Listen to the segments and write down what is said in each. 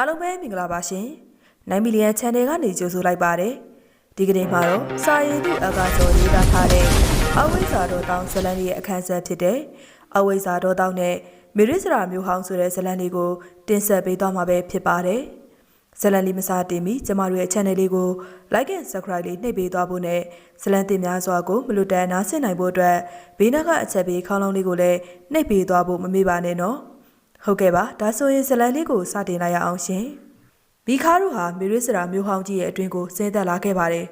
အားလုံးပဲမင်္ဂလာပါရှင်9 million channel ကနေကြိုဆိုလိုက်ပါတယ်ဒီကနေ့မှာတော့စာရင်သူအကားကျော်ရေးသားထားတဲ့အဝိဇ္ဇာတော်တောင်းဇလန်ရဲ့အခန်းဆက်ဖြစ်တဲ့အဝိဇ္ဇာတော်တောင်းနဲ့မေရစ်စရာမျိုးဟောင်းဆိုတဲ့ဇလန်လေးကိုတင်ဆက်ပေးသွားမှာပဲဖြစ်ပါတယ်ဇလန်လေးမစားတင်ပြီးကျမတို့ရဲ့ channel လေးကို like and subscribe လေးနှိပ်ပေးသွားဖို့နဲ့ဇလန်တင်များစွာကိုမလွတ်တမ်းနားဆင်နိုင်ဖို့အတွက်ဘေးနားကအချက်ပေးခေါင်းလုံးလေးကိုလည်းနှိပ်ပေးသွားဖို့မမေ့ပါနဲ့နော် ဟုတ်ကဲ့ပါဒါဆိုရင်ဇလန်လေးကိုစတင်လိုက်ရအောင်ရှင်မိခါတို့ဟာမေရစ်စရာမျိုးဟောင်းကြီးရဲ့အတွင်းကိုဆင်းသက်လာခဲ့ပါတယ်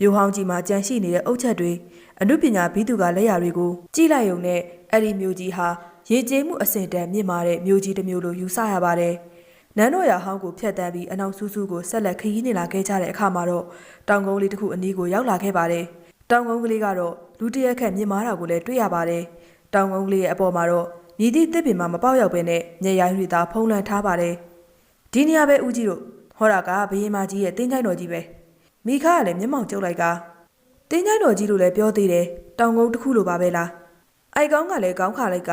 မျိုးဟောင်းကြီးမှာကြန့်ရှိနေတဲ့အုတ်ချက်တွေအမှုပညာဘီသူကလက်ရာတွေကိုကြည့်လိုက်ုံနဲ့အဲ့ဒီမျိုးကြီးဟာရေကျိမှုအစင်တန်မြင့်မာတဲ့မျိုးကြီးတစ်မျိုးလိုယူဆရပါတယ်နန်းတော်ရဟောင်းကိုဖျက်တမ်းပြီးအနောက်ဆူးဆူးကိုဆက်လက်ခရီးနေလာခဲ့ကြတဲ့အခါမှာတော့တောင်ကုန်းလေးတစ်ခုအနီးကိုရောက်လာခဲ့ပါတယ်တောင်ကုန်းကလေးကတော့လူတစ်ရက်ခန့်မြင့်မာတာကိုလည်းတွေ့ရပါတယ်တောင်ကုန်းကလေးရဲ့အပေါ်မှာတော့ မြည်သည့်တစ်ပင်မှာမပေါက်ရောက်ပဲနဲ့ညရိုင်းတွေသာဖုံးလန့်ထားပါတယ်ဒီနေရာပဲဦးကြီးတို့ဟောတာကဘရင်မကြီးရဲ့တင်းချိုင်းတော်ကြီးပဲမိခါကလည်းမျက်မှောင်ကျုပ်လိုက်ကတင်းချိုင်းတော်ကြီးလို့လည်းပြောသေးတယ်တောင်ကုန်းတစ်ခုလိုပါပဲလားအိုက်ကောင်းကလည်းကောင်းခါလိုက်က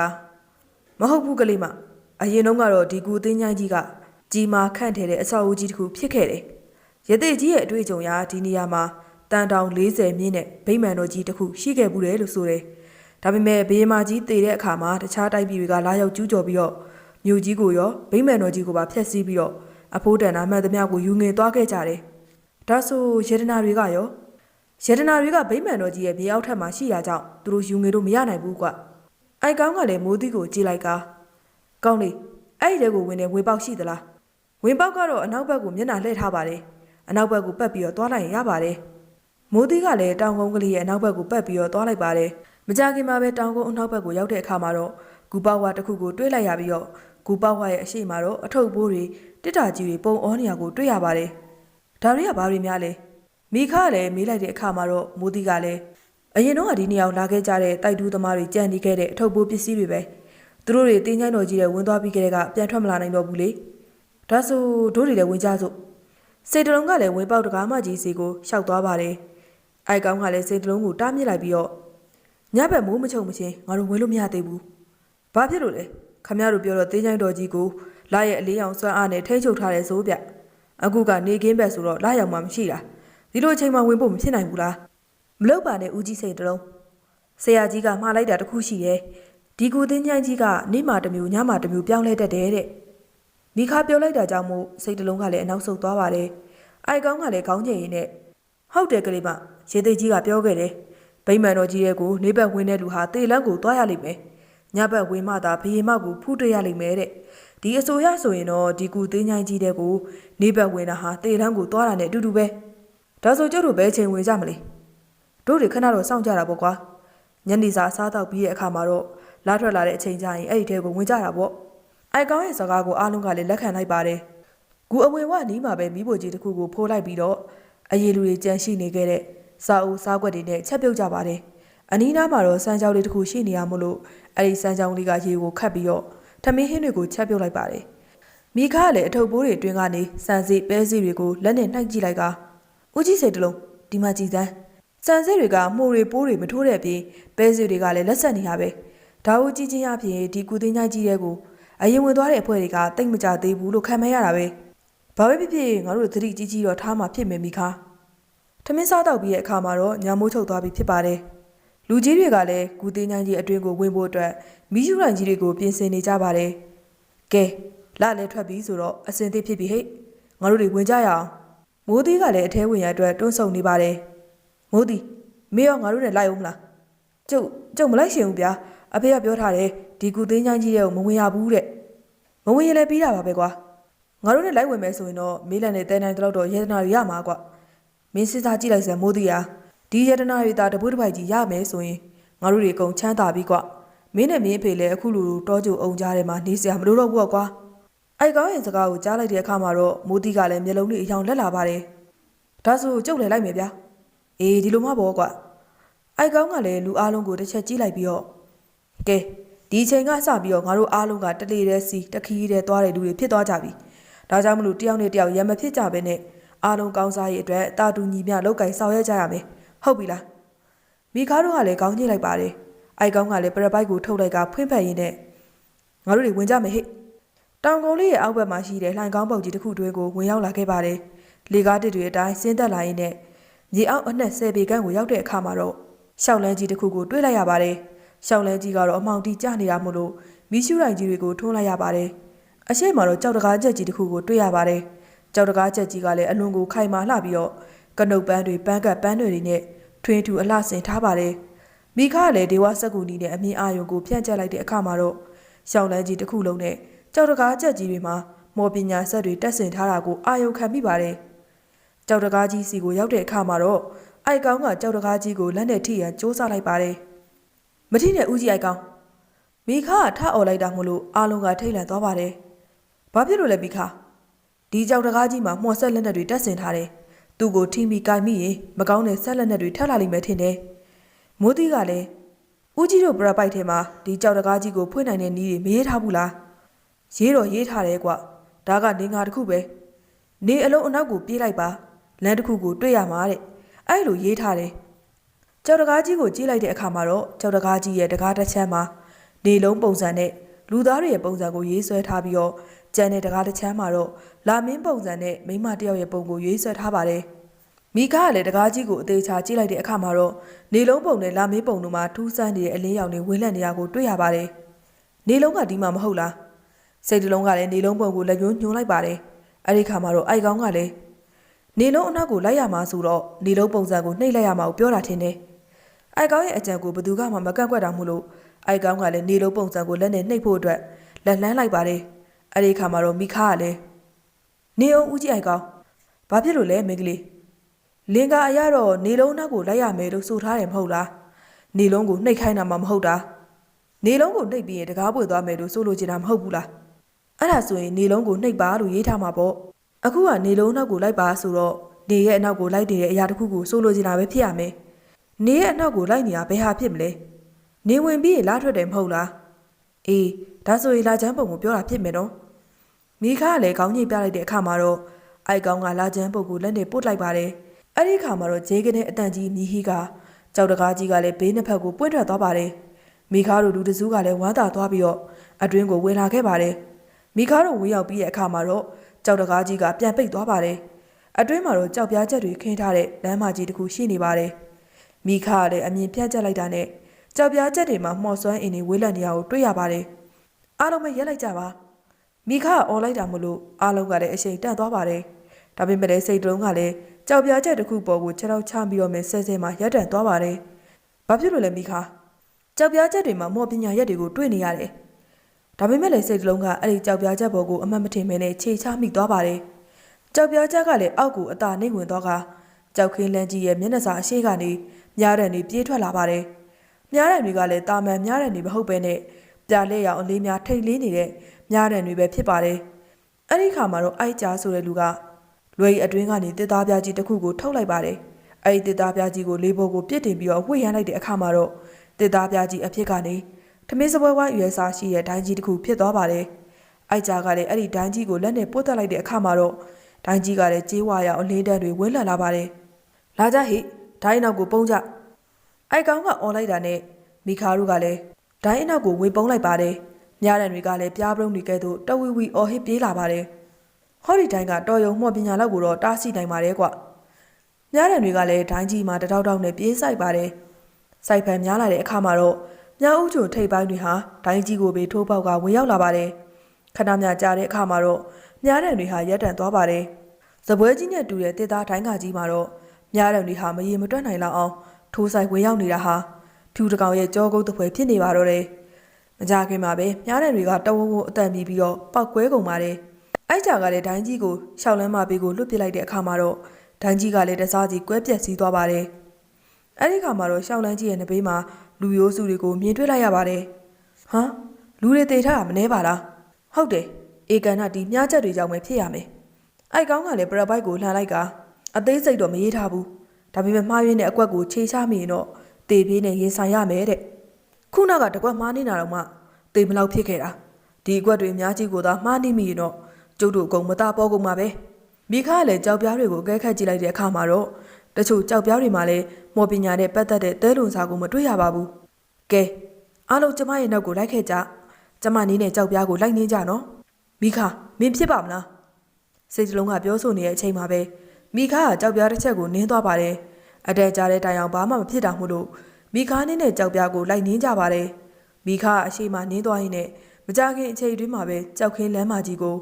မဟုတ်ဘူးကလေးမအရင်တုန်းကတော့ဒီကူတင်းချိုင်းကြီးကကြီးမာခန့်ထဲတဲ့အဆောက်အဦကြီးတစ်ခုဖြစ်ခဲ့တယ်ရသေးကြီးရဲ့အတွေ့အကြုံအရဒီနေရာမှာတန်တောင်40မြင့်နဲ့ဗိမာန်တော်ကြီးတစ်ခုရှိခဲ့ဘူးတယ်လို့ဆိုတယ် ဒါပေမဲ့ဘေးမာကြီးတည်တဲ့အခါမှာတခြားတိုက်ပြည်တွေကလာရောက်ကျူးကျော်ပြီးတော့မြို့ကြီးကိုရောဗိမာန်တော်ကြီးကိုပါဖျက်ဆီးပြီးတော့အဖိုးတန်နာမှန်သမျှကိုယူငင်သွားခဲ့ကြတယ်ဒါဆိုယေဒနာတွေကရောယေဒနာတွေကဗိမာန်တော်ကြီးရဲ့ဘေးအောက်ထပ်မှာရှိတာကြောင့်သူတို့ယူငင်လို့မရနိုင်ဘူးကွအိုက်ကောင်းကလည်းမိုးသီးကိုကြည့်လိုက်ကာကောင်းလေအဲ့ဒီတဲကိုဝင်နေဝေပေါက်ရှိသလားဝင်ပေါက်ကတော့အနောက်ဘက်ကိုမျက်နှာလှည့်ထားပါတယ်အနောက်ဘက်ကိုပတ်ပြီးတော့သွားလိုက်ရင်ရပါတယ်မိုးသီးကလည်းတောင်ကုန်းကလေးရဲ့အနောက်ဘက်ကိုပတ်ပြီးတော့သွားလိုက်ပါတယ် မကြခင်မှာပဲတောင်ကုန်းအနောက်ဘက်ကိုရောက်တဲ့အခါမှာတော့ဂူပေါဝါတစ်ခုကိုတွေးလိုက်ရပြီးတော့ဂူပေါဝါရဲ့အရှိမှာတော့အထုပ်ဘိုးတွေတစ်တာကြီးတွေပုံအောနေရာကိုတွေးရပါတယ်ဒါတွေကဘာတွေများလဲမိခါလည်းမေးလိုက်တဲ့အခါမှာတော့မိုးသီးကလည်းအရင်တော့ကဒီနေရာကိုလာခဲ့ကြတဲ့တိုက်တူးသမားတွေကြံ့နေခဲ့တဲ့အထုပ်ဘိုးပစ္စည်းတွေပဲသူတို့တွေတင်းချိုင်းတော်ကြီးတဲ့ဝင်သွားပြီးကြတဲ့ကပြန်ထွက်မလာနိုင်တော့ဘူးလေဒါဆိုတို့တွေလည်းဝင်ကြစို့စေတလုံးကလည်းဝင်ပေါက်တကားမကြီးစီကိုရှောက်သွားပါတယ်အိုက်ကောင်းကလည်းစေတလုံးကိုတားမြစ်လိုက်ပြီးတော့ ညဘက်မိုးမချုံမချင်းငါတို့ဝင်လို့မရသေးဘူးဘာဖြစ်လို့လဲခမရတို့ပြောတော့တင်းချိုင်းတော်ကြီးကိုလာရဲ့အလေးအောင်စွမ်းအားနဲ့ထိ ंछ ုပ်ထားတဲ့ဇိုးပြအခုကနေကင်းဘက်ဆိုတော့လာရောက်မှမရှိတာဒီလိုအချိန်မှဝင်ဖို့မဖြစ်နိုင်ဘူးလားမလုပ်ပါနဲ့ဦးကြီးစိတ်တလုံးဆရာကြီးကမှားလိုက်တာတခုရှိတယ်ဒီကူတင်းချိုင်းကြီးကနေ့မှတစ်မျိုးညမှတစ်မျိုးပြောင်းလဲတတ်တယ်တဲ့မိခါပြောလိုက်တာကြောင့်မို့စိတ်တလုံးကလည်းအနောက်ဆုတ်သွားပါတယ်အိုက်ကောင်းကလည်းခေါင်းကျင်ရင်းနဲ့ဟုတ်တယ်ကလေးမရေသိကြီးကပြောခဲ့တယ် ဗိမာန်တော်ကြီးရဲ့ကိုနေဘက်ဝင်တဲ့လူဟာတေလန်းကိုသွားရလိမ့်မယ်ညဘက်ဝင်မှသာဘရင်မကိုဖူးတွေ့ရလိမ့်မယ်တဲ့ဒီအဆိုရဆိုရင်တော့ဒီကူတင်းချိုင်းကြီးတဲ့ကိုနေဘက်ဝင်တာဟာတေလန်းကိုသွားတာနဲ့အတူတူပဲဒါဆိုကျုပ်တို့ဘယ်ချိန်ဝင်ကြမလဲတို့တွေခဏတော့စောင့်ကြတာပေါ့ကွာညနေစာစားတော့ပြီးတဲ့အခါမှာတော့လာထွက်လာတဲ့အချိန်ကျရင်အဲ့ဒီထဲကိုဝင်ကြတာပေါ့အိုက်ကောင်းရဲ့စကားကိုအားလုံးကလည်းလက်ခံလိုက်ပါတယ်ကူအဝင်ဝနီးမှာပဲမိဖို့ကြီးတစ်ခုကိုဖိုးလိုက်ပြီးတော့အရေးလူတွေကြန့်ရှိနေခဲ့တဲ့ စာအုပ်စားကွက်တွေနဲ့ချက်ပြုတ်ကြပါတယ်အနီးနားမှာတော့စမ်းကြောင်းလေးတစ်ခုရှိနေရမို့လို့အဲ့ဒီစမ်းကြောင်းလေးကရေကိုခတ်ပြီးတော့ထမင်းဟင်းတွေကိုချက်ပြုတ်လိုက်ပါတယ်မိခါကလည်းအထုပ်ဘိုးတွေအတွင်းကနေစံစီပဲစီတွေကိုလက်နဲ့နှိုက်ကြည့်လိုက်ကဦးကြီးစိတ်တလုံးဒီမှာကြည်စမ်းစံစစ်တွေကမှုတွေပိုးတွေမထိုးတဲ့အပြင်ပဲစီတွေကလည်းလက်ဆက်နေရပဲဒါဦးကြီးချင်းအပြင်ဒီကုသိန်းကြီးကြီးတဲ့ကိုအရင်ဝင်သွားတဲ့အဖွဲ့တွေကတိတ်မကြသေးဘူးလို့ခံမရတာပဲဘာပဲဖြစ်ဖြစ်ငါတို့သတိကြီးကြီးတော့ထားမှဖြစ်မယ်မိခါ ထမင်းစားတော့ပြီးတဲ့အခါမှာတော့ညာမိုးချုပ်သွားပြီဖြစ်ပါတယ်လူကြီးတွေကလည်းကုသိန်းကြီးအတွင်းကိုဝင်ဖို့အတွက်မီးယူရန်ကြီးတွေကိုပြင်ဆင်နေကြပါတယ်ကဲလာလဲထွက်ပြီဆိုတော့အစင်သေးဖြစ်ပြီဟဲ့ငါတို့တွေဝင်ကြရအောင်မိုးသီးကလည်းအထဲဝင်ရအတွက်တွန်းဆုံနေပါတယ်မိုးသီးမင်းရောငါတို့နဲ့လိုက်အောင်မလားကျုပ်ကျုပ်မလိုက်ရှင်ဘူးဗျာအဖေကပြောထားတယ်ဒီကူသိန်းချမ်းကြီးတဲ့ကိုမဝင်ရဘူးတဲ့မဝင်ရင်လည်းပြီးတာပါပဲကွာငါတို့နဲ့လိုက်ဝင်မယ်ဆိုရင်တော့မေးလန်နဲ့တဲနိုင်တော့ရေတနာတွေရမှာကွာ မင်းစစ်သားကြည့်လိုက်စမ်းမိုးသီးဟာဒီရေတနာတွေသာတပွေးတစ်ပိုက်ကြီးရမယ်ဆိုရင်ငါတို့တွေအကုန်ချမ်းသာပြီကွာမင်းနဲ့မင်းအဖေလည်းအခုလိုတောကြုံအောင်ကြားထဲမှာနေစရာမလိုတော့ဘူးကွာအိုက်ကောင်းရဲ့စကားကိုကြားလိုက်တဲ့အခါမှာတော့မိုးတီးကလည်းမျက်လုံးလေးအယောင်လက်လာပါတယ်ဒါဆိုကျုပ်လည်းလိုက်မယ်ဗျာအေးဒီလိုမှပေါ့ကွာအိုက်ကောင်းကလည်းလူအားလုံးကိုတစ်ချက်ကြည့်လိုက်ပြီးတော့ကဲဒီချိန်ကစပြီးတော့ငါတို့အားလုံးကတလေတဲ့စီတခီးတဲ့သွားတဲ့လူတွေဖြစ်သွားကြပြီဒါကြောင့်မလို့တယောက်နဲ့တယောက်ရံမဖြစ်ကြဘဲနဲ့ အားလုံးကောင်းစားရေးအတွက်တာတူညီမျှလောက်ကင်ဆောင်ရွက်ကြရမယ်ဟုတ်ပြီလားမိခါတို့ကလည်းကောင်းကြည့်လိုက်ပါတယ်အိုက်ကောင်းကလည်းပရပိုက်ကိုထုတ်လိုက်ကဖွင့်ဖက်ရင်းနဲ့ငါတို့တွေဝင်ကြမယ်ဟဲ့တောင်ကုန်းလေးရဲ့အောက်ဘက်မှာရှိတဲ့လှိုင်ကောင်းပုတ်ကြီးတစ်ခုတွင်းကိုဝင်ရောက်လာခဲ့ပါတယ်လေကားတစ်တွေအတိုင်းဆင်းသက်လာရင်းနဲ့မြေအောက်အနှက်ဆယ်ပေခန့်ကိုရောက်တဲ့အခါမှာတော့ရှောက်လန်းကြီးတစ်ခုကိုတွေ့လိုက်ရပါတယ်ရှောက်လန်းကြီးကတော့အမောင်တီကျနေတာမို့လို့မီးရှူရိုင်ကြီးတွေကိုထွန်းလိုက်ရပါတယ်အရှိမတော့ကြောက်တကားချက်ကြီးတစ်ခုကိုတွေ့ရပါတယ် ကြောက်တကားချက်ကြီးကလည်းအလွန်ကိုခိုင်မာလှပြီးတော့ကနုတ်ပန်းတွေပန်းကပ်ပန်းတွေနဲ့ထွင်းထူအလှဆင်ထားပါတယ်မိခကလည်းဒေဝစက်ကူနီနဲ့အမြင်အာယုံကိုဖြန့်ကျက်လိုက်တဲ့အခါမှာတော့ရှောက်လန်းကြီးတစ်ခုလုံးနဲ့ကြောက်တကားချက်ကြီးတွေမှာမော်ပညာဆက်တွေတက်ဆင်ထားတာကိုအာယုံခံမိပါတယ်ကြောက်တကားကြီးစီကိုရောက်တဲ့အခါမှာတော့အိုက်ကောင်းကကြောက်တကားကြီးကိုလက်နဲ့ထိရန်စ조사လိုက်ပါတယ်မထိနဲ့ဦးကြီးအိုက်ကောင်းမိခကထအော်လိုက်တာမို့လို့အာလုံးကထိတ်လန့်သွားပါတယ်ဘာဖြစ်လို့လဲမိခ ဒီကြောက်တကားကြီးမှာမှော်ဆက်လက်နက်တွေတက်ဆင်ထားတယ်သူ့ကိုထိမိကိုင်မိရင်မကောင်းတဲ့ဆက်လက်နက်တွေထပ်လာလိမ့်မယ်ထင်တယ်မိုးတီးကလည်းဦးကြီးတို့ပရပိုက်ထဲမှာဒီကြောက်တကားကြီးကိုဖွင့်နိုင်တဲ့နည်းတွေမရေးထားဘူးလားရေးတော့ရေးထားတယ်ကွဒါကနေငါတစ်ခုပဲနေအလုံးအနောက်ကိုပြေးလိုက်ပါလမ်းတစ်ခုကိုတွေ့ရမှာတဲ့အဲ့လိုရေးထားတယ်ကြောက်တကားကြီးကိုကြည့်လိုက်တဲ့အခါမှာတော့ကြောက်တကားကြီးရဲ့တကားတစ်ချမ်းမှာနေလုံးပုံစံနဲ့လူသားတွေရဲ့ပုံစံကိုရေးဆွဲထားပြီးတော့ ကျန်တဲ့တကားတစ်ချမ်းမှာတော့လာမင်းပုံစံနဲ့မိန်းမတစ်ယောက်ရဲ့ပုံကိုရေးဆွဲထားပါတယ်မိကားကလည်းတကားကြီးကိုအသေးချာကြည့်လိုက်တဲ့အခါမှာတော့နေလုံးပုံနဲ့လာမင်းပုံတို့မှာထူးဆန်းနေတဲ့အလင်းရောင်တွေဝင်းလန့်နေတာကိုတွေ့ရပါတယ်နေလုံးကဒီမှာမဟုတ်လားစိတ်တလုံးကလည်းနေလုံးပုံကိုလက်ညှိုးညှိုးလိုက်ပါတယ်အဲ့ဒီခါမှာတော့အိုက်ကောင်းကလည်းနေလုံးအနောက်ကိုလိုက်ရမှာဆိုတော့နေလုံးပုံစံကိုနှိပ်လိုက်ရမှာကိုပြောတာထင်တယ်အိုက်ကောင်းရဲ့အကြံကိုဘယ်သူမှမကန့်ကွက်တာမို့လို့အိုက်ကောင်းကလည်းနေလုံးပုံစံကိုလက်နဲ့နှိပ်ဖို့အတွက်လက်လှမ်းလိုက်ပါတယ် အဲ့ဒီခါမှာတော့မိခါကလည်းနေအောင်ဦးကြီးအိုက်ကောင်းဘာဖြစ်လို့လဲမင်းကလေးလင်ကအရတော့နေလုံးနောက်ကိုလိုက်ရမယ်လို့ဆိုထားတယ်မဟုတ်လားနေလုံးကိုနှိပ်ခိုင်းတာမှမဟုတ်တာနေလုံးကိုနှိပ်ပြီးရင်တကားပွေသွားမယ်လို့ဆိုလိုချင်တာမဟုတ်ဘူးလားအဲ့ဒါဆိုရင်နေလုံးကိုနှိပ်ပါလို့ရေးထားမှာပေါ့အခုကနေလုံးနောက်ကိုလိုက်ပါဆိုတော့နေရဲ့အနောက်ကိုလိုက်နေတဲ့အရာတစ်ခုကိုစိုးလို့ချင်တာပဲဖြစ်ရမယ်နေရဲ့အနောက်ကိုလိုက်နေတာဘယ်ဟာဖြစ်မလဲနေဝင်ပြီးရင်လာထွက်တယ်မဟုတ်လားအေးဒါဆိုရင်လာချမ်းပုံကိုပြောတာဖြစ်မယ်နော် မိခါကလည်းခေါင်းညိတ်ပြလိုက်တဲ့အခါမှာတော့အိုက်ကောင်ကလာချမ်းပုံကိုလက်နဲ့ပုတ်လိုက်ပါတယ်အဲ့ဒီအခါမှာတော့ဂျေးကနေအတန်ကြီးမြီဟီကကြောက်တကားကြီးကလည်းဘေးနှစ်ဖက်ကိုပွင့်ထွက်သွားပါတယ်မိခါတို့လူတစုကလည်းဝမ်းသာသွားပြီးတော့အတွင်းကိုဝင်လာခဲ့ပါတယ်မိကားတို့ဝင်ရောက်ပြီးတဲ့အခါမှာတော့ကြောက်တကားကြီးကပြန်ပိတ်သွားပါတယ်။အတွင်းမှာတော့ကြောက်ပြားချက်တွေခင်းထားတဲ့လမ်းမကြီးတစ်ခုရှိနေပါတယ်။မိခါကလည်းအမြင်ပြတ်ကျက်လိုက်တာနဲ့ကြောက်ပြားချက်တွေမှာမှော်စွမ်းအင်းတွေဝေးလန့်နေတာကိုတွေ့ရပါတယ်။အားလုံးပဲရက်လိုက်ကြပါ။ မိခါကអော်လိုက်တာမလို့အားလုံးကလည်းအချိန်တန့်သွားပါတယ်။ဒါပေမဲ့လည်းစိတ်တလုံးကလည်းကြောက်ပြားချက်တစ်ခုပေါ်ကိုခြေထောက်ချပြီးတော့မယ်ဆဲဆဲမှရက်တန့်သွားပါတယ်။ဘာဖြစ်လို့လဲမိခါကြောက်ပြားချက်တွေမှာမော်ပညာရက်တွေကိုတွေ့နေရတယ်။ဒါပေမဲ့လည်းစိတ်တစ်လုံးကအဲ့ဒီကြောက်ပြားချက်ပေါ်ကိုအမှတ်မထင်မဲနဲ့ခြေချမိသွားပါတယ်။ကြောက်ပြားချက်ကလည်းအောက်ကိုအသာနှိမ့်ဝင်သွားကကြောက်ခင်းလန်းကြီးရဲ့မျက်နှာစာအရှိကနေမြားရံတွေပြေးထွက်လာပါတယ်။မြားရံတွေကလည်းတာမန်မြားရံတွေမဟုတ်ပဲနဲ့ပြာလက်ရောင်အလေးများထိတ်လေးနေတဲ့ မြားရံတွေပဲဖြစ်ပါတယ်။အဲ့ဒီခါမှာတော့အိုက်ကြားဆိုတဲ့လူကလွယ်ရီအတွင်းကနေတစ်သားပြားကြီးတစ်ခုကိုထုတ်လိုက်ပါတယ်။အဲ့ဒီတစ်သားပြားကြီးကိုလေးဘောကိုပြစ်တင်ပြီးတော့ဝှေ့ရမ်းလိုက်တဲ့အခါမှာတော့တစ်သားပြားကြီးအဖြစ်ကနေထမင်းစပွဲဝိုင်းရွယ်စားရှိတဲ့ဒိုင်းကြီးတစ်ခုဖြစ်သွားပါတယ်။အိုက်ကြားကလည်းအဲ့ဒီဒိုင်းကြီးကိုလက်နဲ့ပုတ်တက်လိုက်တဲ့အခါမှာတော့ဒိုင်းကြီးကလည်းကြေးဝါရောင်အလေးတန်းတွေဝင်းလန်လာပါတယ်။လာကြဟိဒိုင်းနောက်ကိုပုံကြ။အိုက်ကောင်ကអော်လိုက်တာနဲ့မိခါတို့ကလည်းဒိုင်းအနောက်ကိုဝေပုံးလိုက်ပါတယ်။ မြားရံတွေကလည်းပြားပရုံတွေကဲ့သို့တဝီဝီအော်ဟစ်ပြေးလာပါတယ်။ဟောဒီဒိုင်းကတော်ယုံမှော့ပညာလောက်ကိုတော့တားဆီးနိုင်ပါတယ်ကွ။မြားရံတွေကလည်းဒိုင်းကြီးမှာတတောက်တောက်နဲ့ပြေးဆိုင်ပါတယ်။စိုက်ဖန်များလာတဲ့အခါမှာတော့မြဦးချိုထိပ်ပိုင်းတွေဟာဒိုင်းကြီးကိုပဲထိုးပေါက်ကဝင်ရောက်လာပါတယ်။ခဏမြကြာတဲ့အခါမှာတော့မြားတံတွေဟာရက်တန့်သွားပါတယ်။ဇပွဲကြီးနဲ့တူတဲ့တစ်သားဒိုင်းကကြီးမှာတော့မြားတံတွေဟာမရေမတွက်နိုင်လောက်အောင်ထိုးဆိုင်ဝင်ရောက်နေတာဟာထူတကောင်ရဲ့ကြောကုတ်တစ်ဖွဲဖြစ်နေပါတော့တယ်။ မကြခင်မှာပဲမြားတံတွေကတဝုံဝုံအတန်ပြီးပြီးတော့ပောက်ကွဲကုန်ပါတယ်။အိုက်ကြကလည်းဒိုင်းကြီးကိုရှောက်လန်းမပေးကိုလွတ်ပစ်လိုက်တဲ့အခါမှာတော့ဒိုင်းကြီးကလည်းတစားစီကွဲပြက်စီးသွားပါတယ်။အဲ့ဒီခါမှာတော့ရှောင်းလန်းကြီးရဲ့နဘေးမှာလူရိုးစုတွေကိုမြင်တွေ့လိုက်ရပါတယ်။ဟမ်လူတွေတေထားတာမနှဲပါလား။ဟုတ်တယ်။အေကန်နာဒီမြားချက်တွေကြောင့်ပဲဖြစ်ရမယ်။အိုက်ကောင်းကလည်းပရပိုက်ကိုလှန်လိုက်ကအသေးစိတ်တော့မရေးထားဘူး။ဒါပေမဲ့မှားရင်းတဲ့အကွက်ကိုခြေချမိရင်တော့တေပြေးနဲ့ရင်ဆိုင်ရမယ်တဲ့။ ခုနောက်ကတကွက်မှားနေတာတော့မှတေမလောက်ဖြစ်ခဲ့တာ။ဒီအကွက်တွေအများကြီးကိုသာမှားနေမိရင်တော့ကျုပ်တို့အကုန်မသားပေါ်ကုန်မှာပဲ။မိခါကလည်းကြောက်ပြားတွေကိုအကဲခတ်ကြည့်လိုက်တဲ့အခါမှာတော့တချို့ကြောက်ပြောင်းတွေမှာလည်းမော်ပညာနဲ့ပတ်သက်တဲ့သဲလွန်စာကိုမတွေ့ရပါဘူး။ကဲအားလုံးကျမရဲ့နောက်ကိုလိုက်ခဲ့ကြ။ကျမနီးနဲ့ကြောက်ပြားကိုလိုက်နေကြနော်။မိခမင်းဖြစ်ပါမလားစိတ်စလုံးကပြောဆိုနေတဲ့အချိန်မှာပဲမိခကကြောက်ပြားတစ်ချက်ကိုနင်းသွားပါတယ်အတဲကြတဲ့တိုင်အောင်ဘာမှမဖြစ်တာမို့လို့ မိခနင်းတဲ့ကြောက်ပြားကိုလိုက်နင်းကြပါတယ်မိခကအရှိမနင်းသွားရင်းနဲ့မကြခင်အချိန်အတွင်းမှာပဲကြောက်ခင်းလမ်းမကြီးကို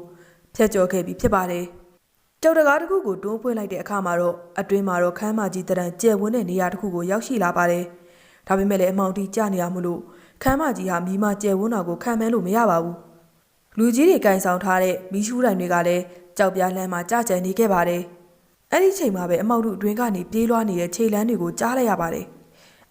ဖျက်ကျော်ခဲ့ပြီးဖြစ်ပါတယ်ကြောက်တကားတစ်ခုကိုတွန်းဖွင့်လိုက်တဲ့အခါမှာတော့အတွင်းမှာတော့ခမ်းမကြီးတရံကျဲဝန်းတဲ့နေရာတစ်ခုကိုရောက်ရှိလာပါတယ်ဒါပေမဲ့လည်းအမောင်တီကြနေရမလို့ခမ်းမကြီးဟာမိမကျဲဝန်းတာကိုခံမန်းလို့မရပါဘူးလူကြီးတွေကင်ဆောင်ထားတဲ့မီးရှူးတိုင်တွေကလည်းကြောက်ပြားလမ်းမှာကြာကြံနေခဲ့ပါတယ်။အဲ့ဒီချိန်မှာပဲအမောက်တို့အတွင်းကနေပြေးလွှားနေတဲ့ခြေလမ်းတွေကိုကြားလိုက်ရပါတယ်။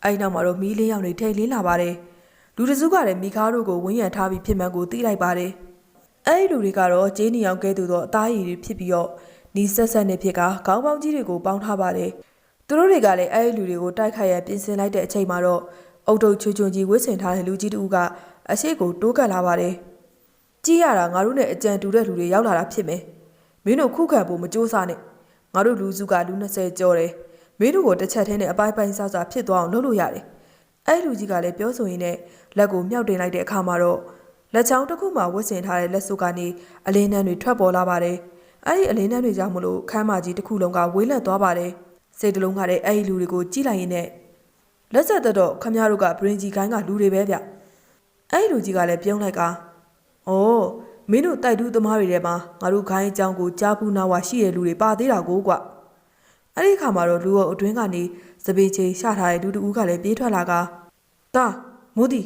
အဲ့ဒီနောက်မှာတော့မီးလင်းရောင်တွေထိတ်လင်းလာပါတယ်။လူတစုကလည်းမိကားတို့ကိုဝန်းရံထားပြီးဖြစ်မှန်းကိုသိလိုက်ပါတယ်။အဲ့ဒီလူတွေကတော့ဂျင်းနီအောင်ကဲသူတော့အသားရည်တွေဖြစ်ပြီးတော့နီးဆက်ဆက်နေဖြစ်ကခေါင်းပေါင်းကြီးတွေကိုပေါင်းထားပါတယ်။သူတို့တွေကလည်းအဲ့ဒီလူတွေကိုတိုက်ခိုက်ရန်ပြင်ဆင်လိုက်တဲ့အချိန်မှာတော့အုတ်တုတ်ချွချွန်ကြီးဝှစ်ဆင်ထားတဲ့လူကြီးတူကအရှိကိုတိုးကပ်လာပါတယ်။ကြည့်ရတာငါတို့နဲ့အကြံတူတဲ့လူတွေရောက်လာတာဖြစ်မယ်။မင်းတို့ခုခံဖို့မကြိုးစားနဲ့။ငါတို့လူစုကလူ20ကျော်တယ်။ မင်းတို့ကိုတစ်ချက်တည်းနဲ့အပိုင်းပိုင်းဆောက်စာဖြစ်သွားအောင်လုပ်လို့ရတယ်။အဲ့ဒီလူကြီးကလည်းပြောဆိုရင်းနဲ့လက်ကိုမြောက်တင်လိုက်တဲ့အခါမှာတော့လက်ချောင်းတစ်ခုမှဝတ်ဆင်ထားတဲ့လက်စုပ်ကနေအလင်းနှန်းတွေထွက်ပေါ်လာပါတယ်။အဲ့ဒီအလင်းနှန်းတွေကြောင့်မလို့ခမ်းမကြီးတစ်ခုလုံးကဝေးလံ့သွားပါတယ်။စိတ်တလုံးကလည်းအဲ့ဒီလူတွေကိုကြည့်လိုက်ရင်းနဲ့လက်ဆက်သက်တော့ခမရတို့ကဘရင်ဂျီကိုင်းကလူတွေပဲဗျ။အဲ့ဒီလူကြီးကလည်းပြုံးလိုက်က။အော်မင်းတို့တိုက်တူးသမားတွေထဲမှာငါတို့ခိုင်းအကြောင်းကိုကြားဘူးနာဝါရှိတဲ့လူတွေပါသေးတာကိုကွ။ အဲ့ဒီခါမှာတော့လူရောအတွင်းကနေစပေချေရှာထားတဲ့လူတူကလည်းပြေးထွက်လာကတာမိုးဒီ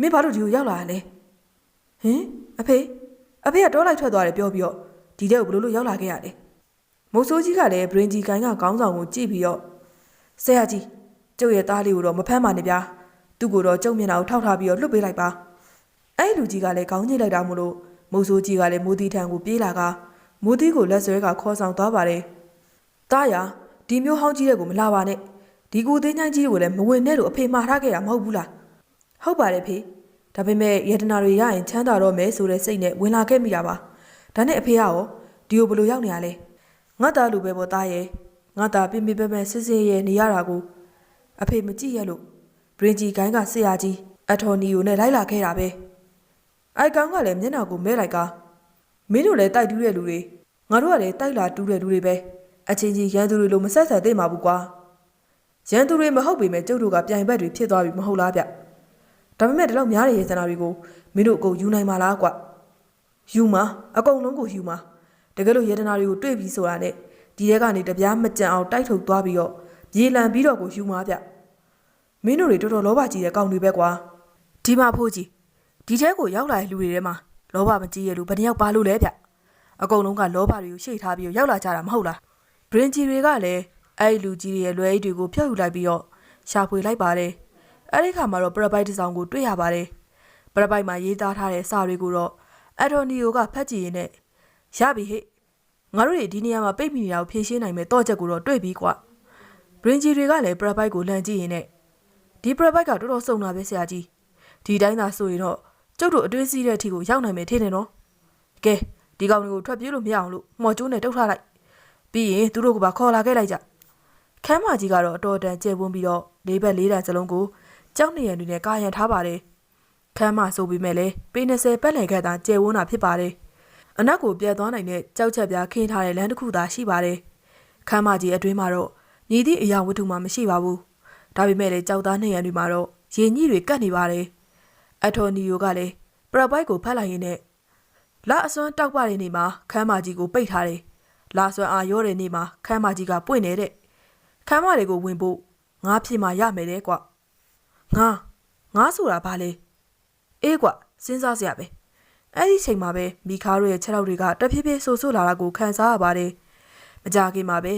မင်းဘာလို့ဒီကိုရောက်လာရလဲ။ဟင်အဖေအဖေကတောလိုက်ထွက်သွားတယ်ပြောပြီးတော့ဒီတဲ့ကိုဘလို့လို့ရောက်လာခဲ့ရလဲ။မိုးဆိုးကြီးကလည်းဘရင်ဂျီကိုင်းကခေါင်းဆောင်ကိုကြည့်ပြီးတော့ဆရာကြီးကျုပ်ရဲ့သားလေးကိုတော့မဖမ်းပါနဲ့ဗျာ။သူ့ကိုတော့ကျုပ်မျက်နှာကိုထောက်ထားပြီးတော့လွတ်ပေးလိုက်ပါ။အဲ့ဒီလူကြီးကလည်းခေါင်းညိတ်လိုက်တာမို့လို့မိုးဆိုးကြီးကလည်းမိုးတီးထံကိုပြေးလာကမိုးတီးကိုလက်ဆွဲကခေါ်ဆောင်သွားပါတယ်။တားရ ဒီမျိုးဟောင်းကြီးတဲ့ကိုမလာပါနဲ့။ဒီကိုသေးချိုင်းကြီးကိုလည်းမဝင်နဲ့လို့အဖေမှားထားခဲ့တာမဟုတ်ဘူးလား။ဟုတ်ပါတယ်ဖေ။ဒါပေမဲ့ယတနာတွေရရင်ချမ်းသာတော့မယ်ဆိုတဲ့စိတ်နဲ့ဝင်လာခဲ့မိတာပါ။ဒါနဲ့အဖေကရောဒီကိုဘယ်လိုရောက်နေရလဲ။ငါသားလူပဲပေါ့တားရဲ့။ငါသားပြင်းပြင်းပဲပဲစစ်စစ်ရဲ့နေရတာကိုအဖေမကြည့်ရလို့ဘရင်ဂျီကိုင်းကဆရာကြီးအထော်နီယိုနဲ့လိုက်လာခဲ့တာပဲ။အိုက်ကောင်ကလည်းမျက်နှာကိုမဲလိုက်ကမင်းတို့လည်းတိုက်တူးတဲ့လူတွေငါတို့ကလည်းတိုက်လာတူးတဲ့လူတွေပဲ အချင်းချင်းရန်သူတွေလိုမဆက်ဆက်သိမှာဘူးကွာရန်သူတွေမဟုတ်ပေမဲ့ကျုပ်တို့ကပြိုင်ဘက်တွေဖြစ်သွားပြီမဟုတ်လားဗျဒါပေမဲ့ဒီလောက်များတဲ့ရေစနာတွေကိုမင်းတို့အကုန်ယူနိုင်မှာလားကွယူမှာအကုန်လုံးကိုယူမှာတကယ်လို့ရေဒနာတွေကိုတွေ့ပြီဆိုတာနဲ့ဒီထဲကနေတပြားမကြံအောင်တိုက်ထုတ်သွားပြီးတော့ရေလံပြီးတော့ကိုယူမှာဗျမင်းတို့တွေတော်တော်လောဘကြီးတဲ့ကောင်တွေပဲကွာဒီမှာဖို့ကြီးဒီထဲကိုရောက်လာတဲ့လူတွေထဲမှာလောဘမကြီးရလို့ဘယ်နှယောက်ပါလို့လဲဗျအကုန်လုံးကလောဘတွေကိုရှေ့ထားပြီးရောက်လာကြတာမဟုတ်လားဘ ရင်ဂျီတွေကလည်းအဲ့ဒီလူကြီးတွေရဲ့လွယ်အိတ်တွေကိုဖျောက်ယူလိုက်ပြီးတော့ရှာဖွေလိုက်ပါတယ်အဲ့ဒီခါမှာတော့ပရပိုက်တစ်စောင်ကိုတွေ့ရပါတယ်ပရပိုက်မှာရေးသားထားတဲ့စာတွေကိုတော့အက်တိုနီယိုကဖတ်ကြည့်ရင်းနဲ့ရပြီဟဲ့ငါတို့တွေဒီနေရာမှာပိတ်မိနေတာကိုဖြေရှင်းနိုင်မယ်တော့ချက်ကိုတော့တွေ့ပြီကွာဘရင်ဂျီတွေကလည်းပရပိုက်ကိုလှန်ကြည့်ရင်းနဲ့ဒီပရပိုက်ကတော်တော်စုံတာပဲဆရာကြီးဒီတိုင်းသာဆိုရင်တော့ကျုပ်တို့အတွင်းစည်းတဲ့အထိကိုရောက်နိုင်မယ်ထင်တယ်နော်ကဲဒီကောင်တွေကိုထွက်ပြေးလို့မရအောင်လို့မော်ကျိုးနဲ့တုတ်ထားလိုက် ပြီးရင်သူတို့ကပါခေါ်လာခဲ့လိုက်ကြခမ်းမကြီးကတော့အတော်တန်ကျဲပွန်းပြီးတော့လေးဘက်လေးတန်စလုံးကိုကြောက်နေရံတွေနဲ့ကာရန်ထားပါတယ်ခမ်းမဆိုပြီးမဲ့လဲပေ20ပတ်လည်ခက်သာကျဲဝန်းတာဖြစ်ပါတယ်အနက်ကိုပြတ်သွားနိုင်တဲ့ကြောက်ချက်ပြားခင်းထားတဲ့လမ်းတစ်ခုသာရှိပါတယ်ခမ်းမကြီးအတွင်းမှာတော့ညီသည့်အရာဝတ္ထုမှမရှိပါဘူးဒါပေမဲ့လည်းကြောက်သားနေရံတွေမှာတော့ရင်ညှိတွေကတ်နေပါတယ်အထော်နီယိုကလည်းပရပိုက်ကိုဖတ်လိုက်ရင်းနဲ့လာအစွမ်းတောက်ပတဲ့နေ့မှာခမ်းမကြီးကိုပိတ်ထားတယ်။ လာစွမ်းအာရောတဲ့နေ့မှာခမ်းမကြီးကပွင့်နေတဲ့ခမ်းမတွေကိုဝင်ဖို့ငါဖြစ်မှရမယ်တဲ့ကွ။ငါငါဆိုတာဘာလဲ။အေးကွစဉ်းစားစရာပဲ။အဲ့ဒီချိန်မှာပဲမိခါတို့ရဲ့ခြေထောက်တွေကတဖြည်းဖြည်းဆူဆူလာတာကိုခံစားရပါတယ်။မကြခင်မှာပဲ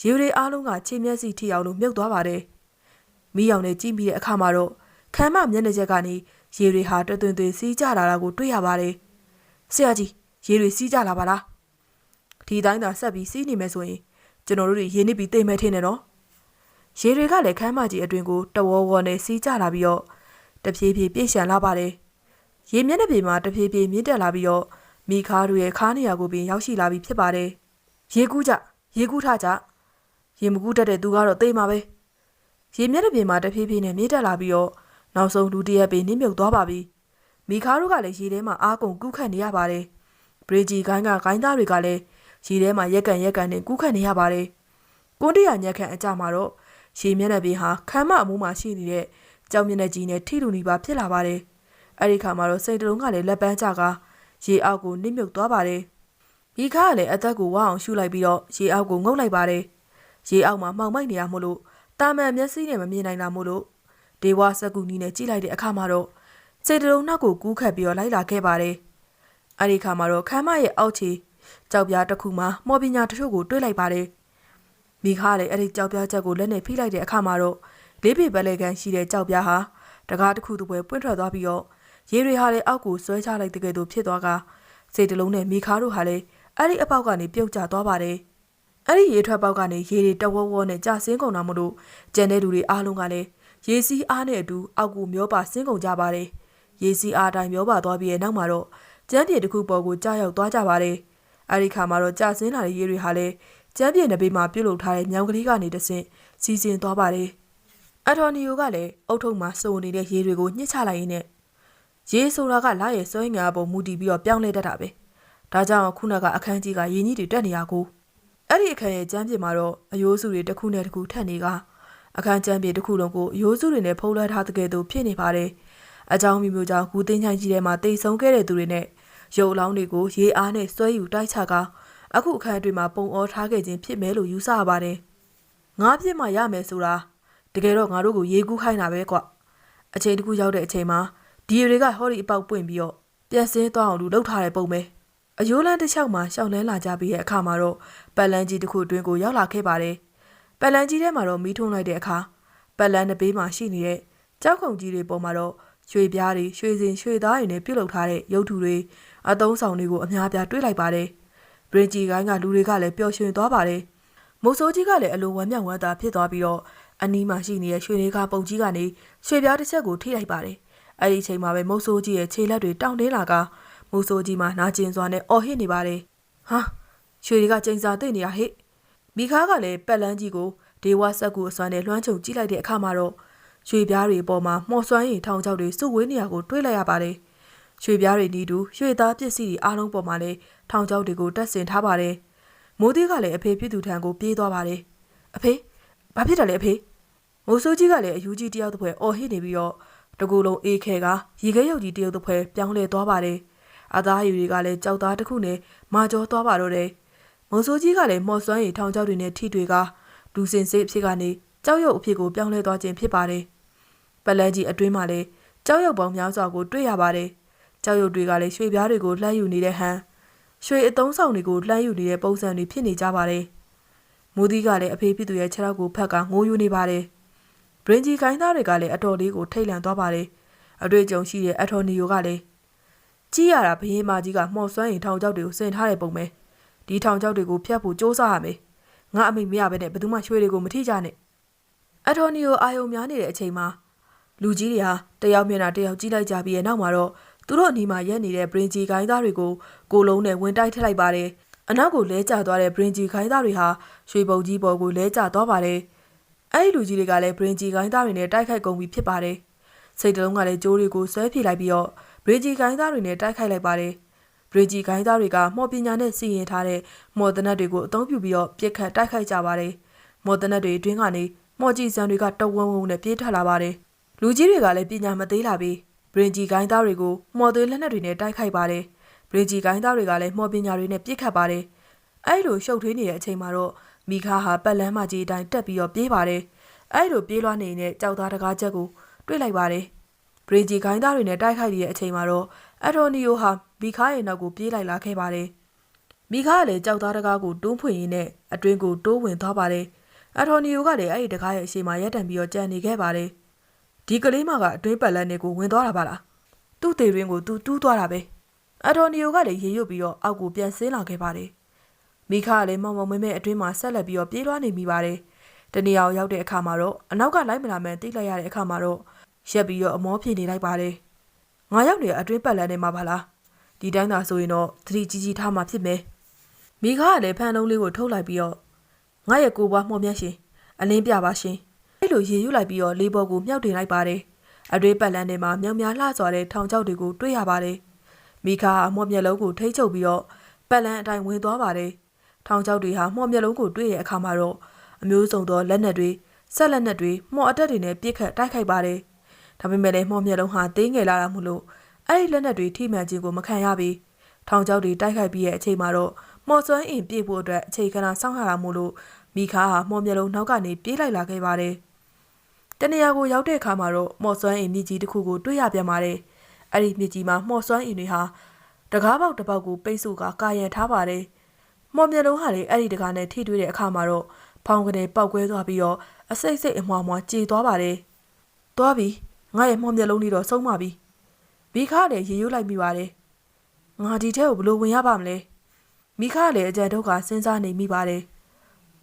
ရေတွေအားလုံးကခြေမျက်စိထိအောင်လို့မြုပ်သွားပါတယ်။မိရောင်နဲ့ကြည့်ပြီးတဲ့အခါမှာတော့ခမ်းမမျက်နှာချက်ကနေရေတွေဟာတွင်တွင်တွင်စီးကြလာတာကိုတွေ့ရပါတယ်။ဆရာကြီးရေတွေစီးကြလာပါလား။ ဒီတိုင်းသာဆက်ပြီးစီးနေမယ်ဆိုရင်ကျွန်တော်တို့တွေရေနစ်ပြီးတိတ်မဲ့ထင်းနေတော့။ရေတွေကလည်းခမ်းမကြီးအတွင်ကိုတဝေါဝေါနဲ့စီးကြလာပြီးတော့တဖြည်းဖြည်းပြည့်ရှံလာပါတယ်။ရေမျက်နှာပြင်မှာတဖြည်းဖြည်းမြင့်တက်လာပြီးတော့မိခါတို့ရဲ့ခါးနေရာကိုပင်ရောက်ရှိလာပြီးဖြစ်ပါတယ်။ရေကူးကြရေကူးထကြရေမကူးတတ်တဲ့သူကတော့တိတ်မှာပဲ။ရေမျက်နှာပြင်မှာတဖြည်းဖြည်းနဲ့မြင့်တက်လာပြီးတော့နောက်ဆုံးလူတစ်ရက်ပင်နစ်မြုပ်သွားပါပြီ။မိခါတို့ကလည်းရေထဲမှာအားကုန်ကူးခတ်နေရပါတယ်။ဘရီဂျီကိုင်းကဂိုင်းသားတွေကလည်း ရေထဲမှာရက်ကန်ရက်ကန်နဲ့ကူးခတ်နေရပါတယ်ကွန်တရညက်ခန့်အကြမှာတော့ရေမျက်နှာပြင်ဟာခမ်းမအမိုးမှာရှိနေတဲ့ကြောင်မျက်နှာကြီးနဲ့ထိလူနီပါဖြစ်လာပါတယ်အဲ့ဒီခါမှာတော့စိတ်တလုံးကလည်းလက်ပန်းကျကရေအောက်ကိုနစ်မြုပ်သွားပါတယ်မိခါကလည်းအသက်ကိုဝအောင်ရှူလိုက်ပြီးတော့ရေအောက်ကိုငုတ်လိုက်ပါတယ်ရေအောက်မှာမှောင်မိုက်နေရမို့လို့တာမန်မျက်စိနဲ့မမြင်နိုင်တာမို့လို့ဒေဝစကူနီနဲ့ကြည့်လိုက်တဲ့အခါမှာတော့စိတ်တလုံးနောက်ကိုကူးခတ်ပြီးတော့လိုက်လာခဲ့ပါတယ်အဲ့ဒီခါမှာတော့ခမ်းမရဲ့အောက်ခြေ ကြောက်ပြားတစ်ခုမှာမော်ပညာတချို့ကိုတွေးလိုက်ပါတယ်မိခါလည်းအဲ့ဒီကြောက်ပြားချက်ကိုလက်နဲ့ဖိလိုက်တဲ့အခါမှာတော့လေးပေပလဲကန်ရှိတဲ့ကြောက်ပြားဟာတကားတစ်ခုတစ်ပွဲပွင့်ထွက်သွားပြီးတော့ရေတွေဟာလည်းအောက်ကိုဆွဲချလိုက်တဲ့ကဲ့သို့ဖြစ်သွားကစိတ်တလုံးနဲ့မိခါတို့ဟာလည်းအဲ့ဒီအပေါက်ကနေပြုတ်ကျသွားပါတယ်အဲ့ဒီရေထွက်ပေါက်ကနေရေတွေတဝဝနဲ့ကျဆင်းကုန်တာမို့လို့ကျန်တဲ့လူတွေအားလုံးကလည်းရေစီးအားနဲ့အတူအောက်ကိုမျောပါဆင်းကုန်ကြပါတယ်ရေစီးအားတိုင်းမျောပါသွားပြီးရဲ့နောက်မှာတော့ကျန်းပြေတစ်ခုပေါ်ကိုကြားရောက်သွားကြပါတယ် အဲ့ဒီခါမှာတော့ကျဆင်းလာတဲ့ရေတွေဟာလည်းကျန်းပြေနှစ်ဘေးမှာပြုတ်လုထားတဲ့မြောင်ကလေးကနေတဆင့်စီးဆင်းသွားပါတယ်အထော်နီယိုကလည်းအုတ်ထုံမှာစုံနေတဲ့ရေတွေကိုညှစ်ချလိုက်ရင်းနဲ့ရေဆိုတာကလာရဲ့စွဲငါပုံမူတည်ပြီးတော့ပြောင်းလဲတတ်တာပဲဒါကြောင့်ခုနကအခန်းကြီးကရင်းကြီးတွေတက်နေရကိုအဲ့ဒီအခန်းရဲ့ကျမ်းပြင်မှာတော့အယိုးစုတွေတစ်ခုနဲ့တစ်ခုထပ်နေကအခန်းကျမ်းပြင်တစ်ခုလုံးကိုအယိုးစုတွေနဲ့ဖုံးလွှမ်းထားတဲ့ကဲ့သို့ဖြစ်နေပါတယ်အကြောင်းမျိုးမျိုးကြောင့်ဂူသိန်းချိုင်းကြီးထဲမှာတိတ်ဆုံးခဲ့တဲ့သူတွေနဲ့ ရုပ်အလောင်းတွေကိုရေအားနဲ့ဆွဲယူတိုက်ချကအခုအခန်းအတွင်းမှာပုံအောထားခဲ့ခြင်းဖြစ်မယ်လို့ယူဆရပါတယ်ငါးပြစ်မှရမယ်ဆိုတာတကယ်တော့ငါတို့ကိုရေကူးခိုင်းတာပဲကွအချိန်တစ်ခုရောက်တဲ့အချိန်မှာဒီတွေကဟောဒီအပေါက်ပွင့်ပြီးတော့ပြန်ဆင်းသွားအောင်လူလှုပ်ထားတဲ့ပုံပဲအယိုးလန်းတစ်ချောက်မှာရှောင်းလန်းလာကြပြီးတဲ့အခါမှာတော့ပတ်လန်းကြီးတစ်ခုအတွင်းကိုရောက်လာခဲ့ပါတယ်ပတ်လန်းကြီးထဲမှာတော့မီးထုံးလိုက်တဲ့အခါပတ်လန်းတစ်ဘေးမှာရှိနေတဲ့ကြောက်ခုံကြီးတွေပေါ်မှာတော့ရွှေပြားတွေရွှေစင်ရွှေသားတွေနဲ့ပြုတ်လုထားတဲ့ရုပ်ထုတွေ အသုံးဆောင်တွေကိုအများပြားတွေးလိုက်ပါတယ်ဘရင်ဂျီကိုင်းကလူတွေကလည်းပျော်ရွှင်သွားပါတယ်မိုးစိုးကြီးကလည်းအလိုဝမ်းမြောက်ဝမ်းသာဖြစ်သွားပြီးတော့အနီးမှာရှိနေတဲ့ရွှေတွေကပုံကြီးကနေရွှေပြားတစ်ချက်ကိုထိလိုက်ပါတယ်အဲ့ဒီအချိန်မှာပဲမုတ်ဆိုးကြီးရဲ့ခြေလက်တွေတောင့်တင်းလာကမုတ်ဆိုးကြီးမှာနာကျင်စွာနဲ့အော်ဟစ်နေပါတယ်ဟာရွှေတွေကကျိန်စာသိနေရဟိမိခါကလည်းပက်လန်းကြီးကိုဒေဝဆက်ကူအစွမ်းနဲ့လွှမ်းခြုံကြည့်လိုက်တဲ့အခါမှာတော့ရွှေပြားတွေပေါ်မှာမော်စွမ်းရည်ထောင်ချောက်တွေစုဝေးနေရကိုတွေးလိုက်ရပါတယ် ရွှေပြားတွေနီးတူရွှေသားပစ္စည်းတွေအားလုံးပေါ်မှာလည်းထောင်ချောက်တွေကိုတက်ဆင်ထားပါတယ်မိုးသေးကလည်းအဖေဖြစ်သူထံကိုပြေးသွားပါတယ်အဖေဘာဖြစ်တယ်လဲအဖေမိုးဆိုးကြီးကလည်းအယူကြီးတယောက်တစ်ဖွဲအော်ဟစ်နေပြီးတော့တကူလုံးအေးခဲကရေခဲရုပ်ကြီးတယောက်တစ်ဖွဲပြောင်းလဲသွားပါတယ်အသားရည်တွေကလည်းကြောက်သားတစ်ခုနဲ့မာကျော်သွားပါတော့တယ်မုံဆိုးကြီးကလည်းမော်စွမ်းရည်ထောင်ချောက်တွေနဲ့ထိတွေကလူစင်စေးအဖြစ်ကနေကြောက်ရွံ့အဖြစ်ကိုပြောင်းလဲသွားခြင်းဖြစ်ပါတယ်ပလန်းကြီးအတွင်းမှာလည်းကြောက်ရွံ့ပေါင်းများစွာကိုတွေ့ရပါတယ် ကြောက်ရွံ့တွေကလည်းရွှေပြားတွေကိုလှမ်းယူနေတဲ့ဟန်ရွှေအတုံးဆောင်တွေကိုလှမ်းယူနေတဲ့ပုံစံတွေဖြစ်နေကြပါတယ်မိုးသီးကလည်းအဖေဖြစ်သူရဲ့ခြေထောက်ကိုဖက်ကငိုးယူနေပါတယ်ဘရင်ဂျီကိုင်းသားတွေကလည်းအတော်လေးကိုထိတ်လန့်သွားပါတယ်အတွေ့အကြုံရှိတဲ့အထော်နီယိုကလည်းကြီးရတာဘရင်မကြီးကမှော်စွမ်းရင်ထောင်ချောက်တွေကိုစင်ထားတဲ့ပုံပဲဒီထောင်ချောက်တွေကိုဖျက်ဖို့စ조사ရမယ်ငါအမိမရဘဲနဲ့ဘယ်သူမှရွှေတွေကိုမထိကြနဲ့အထော်နီယိုအာယုံများနေတဲ့အချိန်မှာလူကြီးတွေဟာတယောက်မျက်နှာတယောက်ကြည့်လိုက်ကြပြီးရဲ့နောက်မှာတော့ သူတို့အနီးမှာရက်နေတဲ့ဘရင်ဂျီကိုင်းသားတွေကိုကိုလုံးနဲ့ဝင်တိုက်ထစ်လိုက်ပါတယ်အနောက်ကိုလဲကျသွားတဲ့ဘရင်ဂျီခိုင်းသားတွေဟာရွှေပုံကြီးပေါ်ကိုလဲကျသွားပါတယ်။အဲ့ဒီလူကြီးတွေကလည်းဘရင်ဂျီခိုင်းသားတွေနဲ့တိုက်ခိုက်ကုန်ပြီဖြစ်ပါတယ်။စိတ်တလုံးကလည်းကြိုးတွေကိုဆွဲဖြေလိုက်ပြီးတော့ဘရင်ဂျီခိုင်းသားတွေနဲ့တိုက်ခိုက်လိုက်ပါတယ်။ဘရင်ဂျီခိုင်းသားတွေကမော်ပညာနဲ့စီရင်ထားတဲ့မော်တနက်တွေကိုအသုံးပြုပြီးတော့ပြစ်ခတ်တိုက်ခိုက်ကြပါတယ်။မော်တနက်တွေအတွင်းကနေမော်ကြီးစံတွေကတဝုံဝုံနဲ့ပြေးထွက်လာပါတယ်။လူကြီးတွေကလည်းပညာမသေးလာပြီးဘ ရင်ဂျီခိုင်းသားတွေကိုမော်သွေးလက်နက်တွေနဲ့တိုက်ခိုက်ပါတယ်။ဘရင်ဂျီကိုင်းသားတွေကလည်းမော်ပညာတွေနဲ့ပြစ်ခတ်ပါတယ်။အဲ့လိုရှုပ်ထွေးနေတဲ့အချိန်မှာတော့မိခါဟာပတ်လန်းမကြီးအတိုင်းတက်ပြီးတော့ပြေးပါတယ်။အဲ့လိုပြေးလွှားနေတဲ့ကြောက်သားတကားချက်ကိုတွေ့လိုက်ပါတယ်။ဘရင်ဂျီကိုင်းသားတွေနဲ့တိုက်ခိုက်နေတဲ့အချိန်မှာတော့အတိုနီယိုဟာမိခါရဲ့နောက်ကိုပြေးလိုက်လာခဲ့ပါတယ်။မိခါကလည်းကြောက်သားတကားကိုတွန်းဖွင့်ရင်းနဲ့အတွင်းကိုတိုးဝင်သွားပါတယ်။အတိုနီယိုကလည်းအဲ့ဒီတကားရဲ့အရှိမရက်တံပြီးတော့ကြံနေခဲ့ပါတယ်။ ဒီကလေးမကအတွင်းပတ်လန်းနဲ့ကိုဝင်သွားတာပါလား။သူ့သေးရင်းကိုသူတူးသွားတာပဲ။အတော်နီယိုကလည်းရေရွတ်ပြီးတော့အောက်ကိုပြန်ဆင်းလာခဲ့ပါတယ်။မိခကလည်းမောင်မောင်မဲမဲအတွင်းမှာဆက်လက်ပြီးတော့ပြေးလွှားနေမိပါတယ်။တနေရာရောက်တဲ့အခါမှာတော့အနောက်ကလိုက်မလာမှန်းသိလိုက်ရတဲ့အခါမှာတော့ရက်ပြီးတော့အမောပြေနေလိုက်ပါတယ်။ငါရောက်နေအတွင်းပတ်လန်းနေမှာပါလား။ဒီတိုင်းသာဆိုရင်တော့သတိကြီးကြီးထားမှဖြစ်မယ်။မိခကလည်းဖန်လုံးလေးကိုထုတ်လိုက်ပြီးတော့ငါရဲ့ကိုပွားမော်မြတ်ရှင်အလင်းပြပါရှင်။ အဲ့လိုရေယူလိုက်ပြီးတော့လေးဘော်ကိုမြောက်တင်လိုက်ပါတယ်။အတွင်းပတ်လန်းထဲမှာမြောင်များလှစွာတဲ့ထောင်ချောက်တွေကိုတွေ့ရပါတယ်။မိခါဟာမော့မျက်လုံးကိုထိ ंछ ုပ်ပြီးတော့ပတ်လန်းအတိုင်းဝင်သွားပါတယ်ထောင်ချောက်တွေဟာမော့မျက်လုံးကိုတွေ့တဲ့အခါမှာတော့အမျိုးစုံသောလက်နက်တွေဆက်လက်နက်တွေမော့အတက်တွေနဲ့ပြစ်ခတ်တိုက်ခိုက်ပါတယ်ဒါပေမဲ့လည်းမော့မျက်လုံးဟာတင်းငယ်လာတာမို့လို့အဲ့ဒီလက်နက်တွေထိမှန်ခြင်းကိုမခံရပြီးထောင်ချောက်တွေတိုက်ခိုက်ပြီးရဲ့အချိန်မှာတော့မော်စွမ်းအင်ပြေဖို့အတွက်အချိန်ခဏစောင့်ရတာမို့လို့မိခါဟာမော်မျက်လုံးနောက်ကနေပြေးလိုက်လာခဲ့ပါတယ် တနေရာကိုရောက်တဲ့အခါမှာတော့မော်စွမ်းအင်မြစ်ကြီးတစ်ခုကိုတွေ့ရပြန်ပါတယ်အဲ့ဒီမြစ်ကြီးမှာမော်စွမ်းအင်တွေဟာတကားပေါက်တစ်ပေါက်ကိုပိတ်ဆို့ကကာရန်ထားပါတယ်မော်မျက်လုံးဟာလေအဲ့ဒီတကားနဲ့ထိတွေ့တဲ့အခါမှာတော့ဖောင်းကနေပောက်ကွဲသွားပြီးတော့အစိတ်စိတ်အမွှားမွှားကြေသွားပါတယ်သွားပြီငါရဲ့မော်မျက်လုံးလေးတော့ဆုံးပါပြီမိခါလည်းရေရွတ်လိုက်မိပါတယ်ငါဒီထဲကိုဘယ်လိုဝင်ရပါမလဲမိခါလည်းအကြံဒုက္ခစဉ်းစားနေမိပါတယ်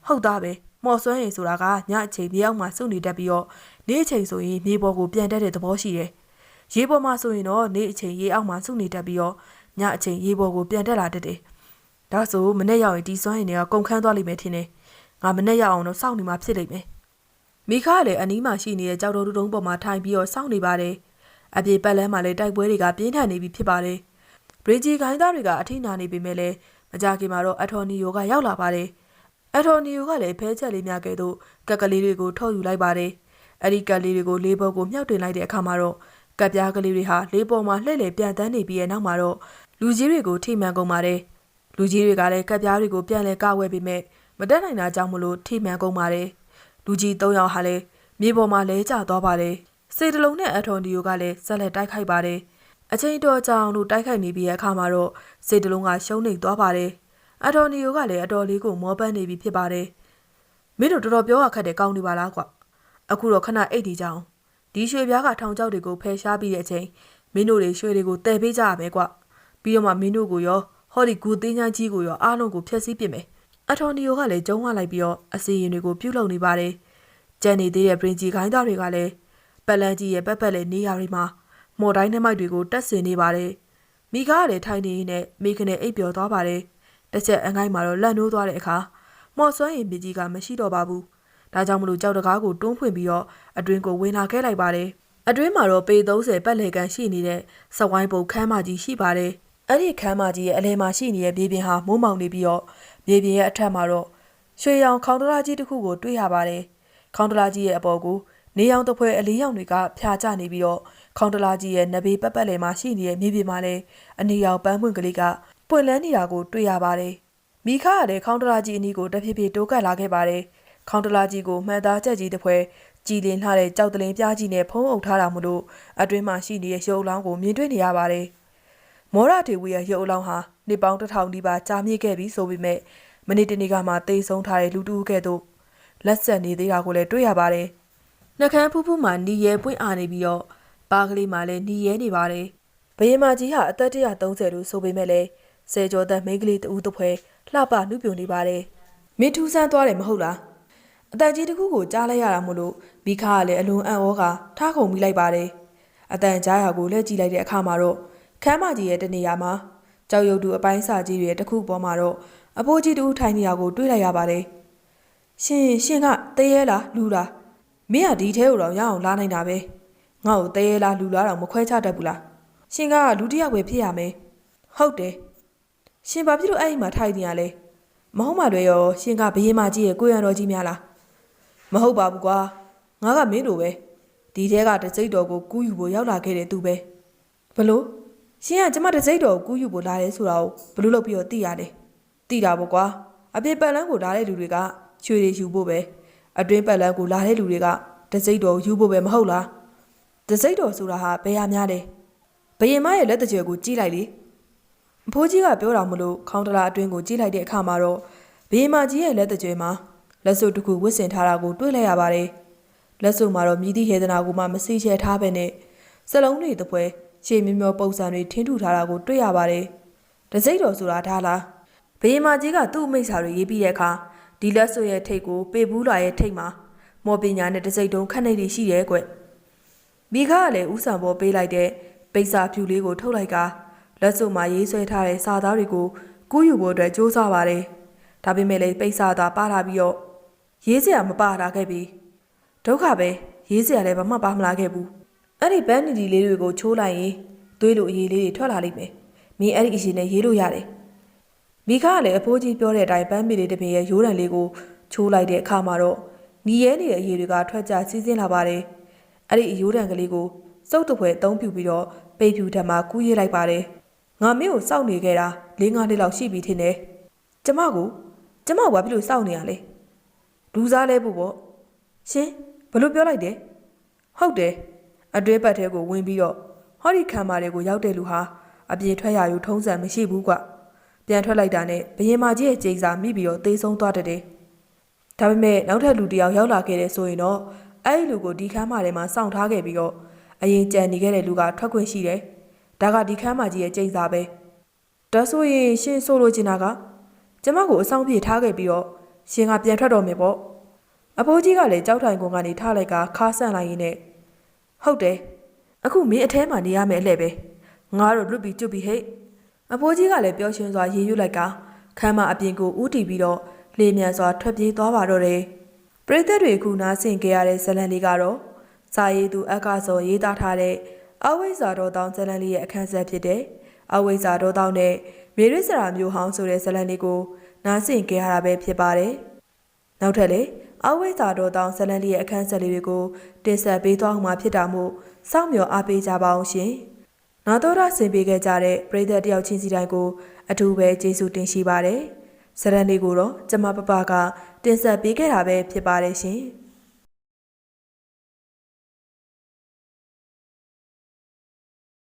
ဟုတ်သားပဲ မော်စွမ်းရင်ဆိုတာကညအချိန်မြေအောက်မှာစုနေတတ်ပြီးတော့နေ့အချိန်ဆိုရင်မြေပေါ်ကိုပြန်တက်တဲ့သဘောရှိတယ်ရေပေါ်မှာဆိုရင်တော့နေ့အချိန်ရေအောက်မှာစုနေတတ်ပြီးတော့ညအချိန်ရေပေါ်ကိုပြန်တက်လာတတ်တယ်ဒါဆိုမနေ့ရောက်ရင်ဒီစွမ်းရင်တွေကကုန်ခန်းသွားလိမ့်မယ်ထင်တယ်ငါမနေ့ရောက်အောင်တော့စောင့်နေမှဖြစ်လိမ့်မယ်မိခါလည်းအနီးမှာရှိနေတဲ့ကြောက်တော်တူတုံးပေါ်မှာထိုင်ပြီးတော့စောင့်နေပါတယ်အပြေပတ်လန်းမှာလည်းတိုက်ပွဲတွေကပြင်းထန်နေပြီဖြစ်ပါတယ်ဘရီဂျီခိုင်းသားတွေကအထိနာနေပေမဲ့လည်းမကြခင်မှာတော့အထော်နီယိုကရောက်လာပါတယ် အထော်နီယိုကလည်းဖဲချက်လေးများကဲ့သို့ကက်ကလေးတွေကိုထုတ်ယူလိုက်ပါတယ်အဲ့ဒီကက်လေးတွေကိုလေးပေါ်ကိုမြှောက်တင်လိုက်တဲ့အခါမှာတော့ကက်ပြားကလေးတွေဟာလေးပေါ်မှာလှည့်လည်ပြန်တန်းနေပြီးရဲ့နောက်မှာတော့လူကြီးတွေကိုထိမှန်ကုန်ပါတယ်လူကြီးတွေကလည်းကက်ပြားတွေကိုပြန်လဲကဝဲပေမဲ့မတက်နိုင်တာကြောင့်မလို့ထိမှန်ကုန်ပါတယ်လူကြီး၃ယောက်ဟာလည်းမြေပေါ်မှာလဲကျသွားပါတယ်စေတလုံးနဲ့အထော်နီယိုကလည်းဆက်လက်တိုက်ခိုက်ပါတယ်အချိန်တော်ကြာအောင်လို့တိုက်ခိုက်နေပြီးရဲ့အခါမှာတော့စေတလုံးကရှုံးနေသွားပါတယ် အထော်နီယိုကလည်းအတော်လေးကိုမောပန်းနေပြီဖြစ်ပါတယ်မင်းတို့တော်တော်ပြောရခက်တယ်ကောင်းနေပါလားကွာအခုတော့ခဏအိတ်ဒီကြအောင်ဒီရွှေပြားကထောင်ချောက်တွေကိုဖယ်ရှားပြီးတဲ့အချိန်မင်းတို့တွေရွှေတွေကိုတည်ပေးကြရမယ်ကွာပြီးတော့မှမင်းတို့ကိုရောဟောဒီဂူသေးချမ်းကြီးကိုရောအားလုံးကိုဖျက်ဆီးပစ်မယ်အထော်နီယိုကလည်းကျုံးဝလိုက်ပြီးတော့အစီရင်တွေကိုပြုတ်လုံနေပါတယ်ကြံနေသေးတဲ့ပရင်ဂျီခိုင်းသားတွေကလည်းပက်လန်ကြီးရဲ့ပက်ပက်လေးနေရာတွေမှာမော်တိုင်းနှမိုက်တွေကိုတက်ဆင်နေပါတယ်မိကားကလည်းထိုင်နေရင်းနဲ့မိခနဲ့အိပ်ပျော်သွားပါတယ် တစ်ချက်အငိုင်းမှာတော့လန့်နိုးသွားတဲ့အခါမော်စွမ်းရင်မြကြီးကမရှိတော့ပါဘူးဒါကြောင့်မလို့ကြောက်တကားကိုတွန်းဖွင့်ပြီးတော့အတွင်းကိုဝင်လာခဲ့လိုက်ပါတယ်အတွင်းမှာတော့ပေ30ပတ်လေကန်ရှိနေတဲ့စဝိုင်းပုံခမ်းမကြီးရှိပါတယ်အဲ့ဒီခမ်းမကြီးရဲ့အလဲမှာရှိနေတဲ့မြေပြင်ဟာမိုးမောင်နေပြီးတော့မြေပြင်ရဲ့အထက်မှာတော့ရွှေရောင်ခေါင်းတရာကြီးတစ်ခုကိုတွေ့ရပါတယ်ခေါင်းတရာကြီးရဲ့အပေါ်ကိုနေရောင်တစ်ဖွဲအလေးရောင်တွေကဖြာကျနေပြီးတော့ခေါင်းတရာကြီးရဲ့နဘေးပတ်ပတ်လည်မှာရှိနေတဲ့မြေပြင်မှာလည်းအနီရောင်ပန်းပွင့်ကလေးက ပွင့်လန်းနေတာကိုတွေ့ရပါတယ်မိခါကလည်းခေါင်းတရာကြီးအနီးကိုတဖြည်းဖြည်းတိုးကပ်လာခဲ့ပါတယ်ခေါင်းတရာကြီးကိုမှန်သားချက်ကြီးတစ်ဖွဲကြည်လင်လှတဲ့ကြောက်တလင်းပြားကြီးနဲ့ဖုံးအုပ်ထားတာမို့လို့အတွင်းမှာရှိနေတဲ့ရုပ်အလောင်းကိုမြင်တွေ့နေရပါတယ်မောရဒေဝီရဲ့ရုပ်အလောင်းဟာနှစ်ပေါင်းတစ်ထောင်ဒီပါကြာမြင့်ခဲ့ပြီဆိုပေမဲ့မနေ့တနေ့ကမှတိတ်ဆုံးထားတဲ့လူတူကဲ့သို့လက်ဆက်နေသေးတာကိုလည်းတွေ့ရပါတယ်။နှကန်းဖူးဖူးမှနီရဲပွင့်အားနေပြီးတော့ပါကလေးမှလည်းနီရဲနေပါတယ်။ဘယင်မကြီးဟာအသက်130လို့ဆိုပေမဲ့လည်း ဆယ်ကျော်သက်မိန်းကလေးတဦးတစ်ဖွဲလှပနှုပြနေပါတယ်။မင်းထူးဆန်းသွားတယ်မဟုတ်လား။အတန်ကြီးတစ်ခုကိုကြားလိုက်ရတာမို့လို့မိခါကလည်းအလွန်အံ့ဩကထားခုန်မိလိုက်ပါတယ်။အတန်ကြားရကိုလှည့်ကြည့်လိုက်တဲ့အခါမှာတော့ခမ်းမကြီးရဲ့တနေရာမှာကြောက်ရွံ့သူအပိုင်းစာကြီးတွေတစ်ခုပေါ်မှာတော့အဖိုးကြီးတူထိုင်နေတာကိုတွေ့လိုက်ရပါတယ်။ရှင်ရှင်ကတရေလားလူလားမင်းကဒီထဲကိုတော့ရအောင်လာနိုင်တာပဲ။ငါ့ကိုတရေလားလူလားတော့မခွဲခြားတတ်ဘူးလား။ရှင်ကလူတစ်ယောက်ပဲဖြစ်ရမယ်။ဟုတ်တယ်။ ရှင်ဘာဖြစ်လို့အဲ့ဒီမှာထိုင်နေရလဲ။မဟုတ်မှလည်းရောရှင်ကဘရင်မကြီးရဲ့ကိုရံတော်ကြီးများလား။မဟုတ်ပါဘူးကွာ။ငါကမင်းလိုပဲ။ဒီထဲကတစိမ့်တော်ကိုကူးယူဖို့ရောက်လာခဲ့တဲ့သူပဲ။ဘလို့ရှင်ကကျမတစိမ့်တော်ကိုကူးယူဖို့လာတယ်ဆိုတာကိုဘလို့လုပ်ပြီးတော့သိရလဲ။သိတာပေါ့ကွာအပြစ်ပတ်လန်းကိုလာတဲ့လူတွေကရွှေတွေယူဖို့ပဲအတွင်းပတ်လန်းကိုလာတဲ့လူတွေကတစိမ့်တော်ယူဖို့ပဲမဟုတ်လားတစိမ့်တော်ဆိုတာဟာဘယ်ရများလဲဘယင်မရဲ့လက်တကြွယ်ကိုကြည့်လိုက်လေ အဖိုးကြီးကပြောတာမလို့ခေါင်းတလာအတွင်းကိုကြည့်လိုက်တဲ့အခါမှာတော့ဘယင်မကြီးရဲ့လက်တကြွယ်မှာလက်စုပ်တစ်ခုဝစ်စင်ထားတာကိုတွေ့လိုက်ရပါတယ်လက်စုပ်မှာတော့မြည်သည့်ဟေဒနာကိုမှမစိချဲထားပဲနဲ့စလုံးတွေတပွဲရှေ့မျောမျောပုံစံတွေထင်းထူထားတာကိုတွေ့ရပါတယ်တစိမ့်တော်ဆိုတာဒါလားဘယင်မကြီးကသူ့အမိတ်စာတွေရေးပြီးတဲ့အခါဒီလက်ဆွရဲ့ထိတ်ကိုပေဘူးလာရဲ့ထိတ်မှာမော်ပညာနဲ့တစိမ့်တုံးခက်နေတွေရှိရဲ့ကွမိခါကလည်းဥဆောင်ပေါ်ပေးလိုက်တဲ့ပိတ်စာဖြူလေးကိုထုတ်လိုက်က လက်စုပ်မှာရေးဆွဲထားတဲ့စာသားတွေကိုကူးယူဖို့အတွက်စူးစမ်းပါတယ်ဒါပေမဲ့လည်းပိတ်စာသားပါလာပြီးတော့ရေးစရာမပါလာခဲ့ပြီဒုက္ခပဲရေးစရာလည်းဘာမှပါမလာခဲ့ဘူးအဲ့ဒီဘန်းနီဒီလေးတွေကိုချိုးလိုက်ရင်သွေးလိုအရေးလေးတွေထွက်လာလိမ့်မယ်မိမင်းအဲ့ဒီအရှင်နဲ့ရေးလို့ရတယ်မိခကလည်းအဖိုးကြီးပြောတဲ့အတိုင်းပန်းမီလေးတစ်ပင်ရဲ့ရိုးတံလေးကိုချိုးလိုက်တဲ့အခါမှာတော့ညီရဲနေတဲ့အရေတွေကထွက်ကြစီးဆင်းလာပါတယ်အဲ့ဒီအရိုးတံကလေးကိုစုပ်တပွဲအသုံးပြုပြီးတော့ပိတ်ဖြူထက်မှကူးရေးလိုက်ပါတယ် ငါမင်းကိုစောင့်နေခဲ့တာ၄၅နှစ်လောက်ရှိပြီထင်တယ်ကျမကိုကျမကဘာဖြစ်လို့စောင့်နေရလဲလူစားလဲဖို့ပေါ့ရှင်ဘလို့ပြောလိုက်တယ်ဟုတ်တယ်အတွဲပတ်ထဲကိုဝင်ပြီးတော့ဟောဒီခံမာတွေကိုရောက်တဲ့လူဟာအပြင်ထွက်ရယူထုံးစံမရှိဘူးကွပြန်ထွက်လိုက်တာနဲ့ဘရင်မကြီးရဲ့ကြိမ်စာမိပြီးတော့သေဆုံးသွားတဲ့တယ်ဒါပေမဲ့နောက်ထပ်လူတစ်ယောက်ရောက်လာခဲ့တဲ့ဆိုရင်တော့အဲ့ဒီလူကိုဒီခန်းမထဲမှာစောင့်ထားခဲ့ပြီးတော့အရင်ကြံနေခဲ့တဲ့လူကထွက်ခွင့်ရှိတယ် ဒါကဒီခန်းမကြီးရဲ့ကြိမ်စာပဲဒါဆိုရင်ရှင်ဆိုလိုချင်တာကကျမကိုအဆောင်ပြေထားခဲ့ပြီးတော့ရှင်ကပြန်ထွက်တော့မယ်ပေါ့အဖိုးကြီးကလည်းကြောက်ထိုင်ကုန်ကနေထားလိုက်ကခါဆန့်လိုက်ရင်းနဲ့ဟုတ်တယ်အခုမင်းအထဲမှာနေရမယ်အလှဲ့ပဲငါတို့လွတ်ပြီးကျွတ်ပြီးဟဲ့အဖိုးကြီးကလည်းပျော်ရွှင်စွာရေရွတ်လိုက်ကခမ်းမအပြင်ကိုဥတီပြီးတော့လေမြန်စွာထွက်ပြေးသွားပါတော့တယ်ပရိသတ်တွေခုနားဆင်ကြရတဲ့ဇလန်လေးကတော့စာရေးသူအက္ခစောရေးသားထားတဲ့ အဝိဇ္ဇာတော်တောင်ဇလန်လေးရဲ့အခန်းဆက်ဖြစ်တဲ့အဝိဇ္ဇာတော်တောင်နဲ့မေရစ်စရာမျိုးဟောင်းဆိုတဲ့ဇလန်လေးကိုနားဆင်ကြရတာပဲဖြစ်ပါတယ်နောက်ထပ်လည်းအဝိဇ္ဇာတော်တောင်ဇလန်လေးရဲ့အခန်းဆက်လေးတွေကိုတင်ဆက်ပေးသွားအောင်မှာဖြစ်တာမို့စောင့်မျှော်အားပေးကြပါအောင်ရှင်။နာတော်ရဆင်ပေးခဲ့ကြတဲ့ပရိသတ်တယောက်ချင်းစီတိုင်းကိုအထူးပဲကျေးဇူးတင်ရှိပါတယ်။ဇလန်လေးကိုတော့ကျမပပကတင်ဆက်ပေးခဲ့တာပဲဖြစ်ပါတယ်ရှင်။